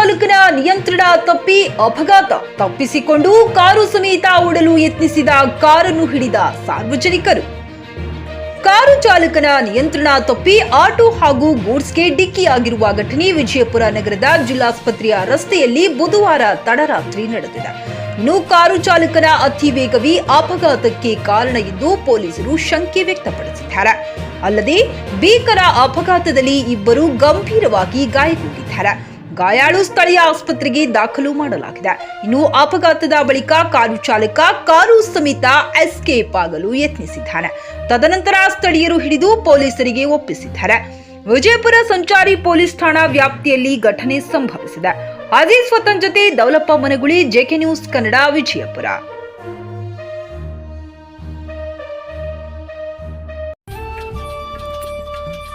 ಚಾಲಕನ ನಿಯಂತ್ರಣ ತಪ್ಪಿ ಅಪಘಾತ ತಪ್ಪಿಸಿಕೊಂಡು ಕಾರು ಸಮೇತ ಓಡಲು ಯತ್ನಿಸಿದ ಕಾರನ್ನು ಹಿಡಿದ ಸಾರ್ವಜನಿಕರು. ಕಾರು ಚಾಲಕನ ನಿಯಂತ್ರಣ ತಪ್ಪಿ ಆಟೋ ಹಾಗೂ ಗೂಡ್ಸ್ಗೆ ಡಿಕ್ಕಿಯಾಗಿರುವ ಘಟನೆ ವಿಜಯಪುರ ನಗರದ ಜಿಲ್ಲಾಸ್ಪತ್ರೆಯ ರಸ್ತೆಯಲ್ಲಿ ಬುಧವಾರ ತಡರಾತ್ರಿ ನಡೆದಿದೆ. ಇನ್ನು ಕಾರು ಚಾಲಕನ ಅತಿ ವೇಗವಿ ಅಪಘಾತಕ್ಕೆ ಕಾರಣ ಎಂದು ಪೊಲೀಸರು ಶಂಕೆ ವ್ಯಕ್ತಪಡಿಸಿದ್ದಾರೆ. ಅಲ್ಲದೆ ಭೀಕರ ಅಪಘಾತದಲ್ಲಿ ಇಬ್ಬರು ಗಂಭೀರವಾಗಿ ಗಾಯಗೊಂಡಿದ್ದಾರೆ. ಗಾಯಾಳು ಸ್ಥಳೀಯ ಆಸ್ಪತ್ರೆಗೆ ದಾಖಲು ಮಾಡಲಾಗಿದೆ. ಇನ್ನು ಅಪಘಾತದ ಬಳಿಕ ಕಾರು ಚಾಲಕ, ಕಾರು ಸಮೇತ ಎಸ್ಕೇಪ್ ಆಗಲು ಯತ್ನಿಸಿದ್ದಾನೆ. ತದನಂತರ ಸ್ಥಳೀಯರು ಹಿಡಿದು ಪೊಲೀಸರಿಗೆ ಒಪ್ಪಿಸಿದ್ದಾರೆ. ವಿಜಯಪುರ ಸಂಚಾರಿ ಪೊಲೀಸ್ ಠಾಣಾ ವ್ಯಾಪ್ತಿಯಲ್ಲಿ ಘಟನೆ ಸಂಭವಿಸಿದೆ. Aziz ಸ್ವತಂತ್ರತೆ Daulappa Managuli, JK news Kannada, Vijayapura.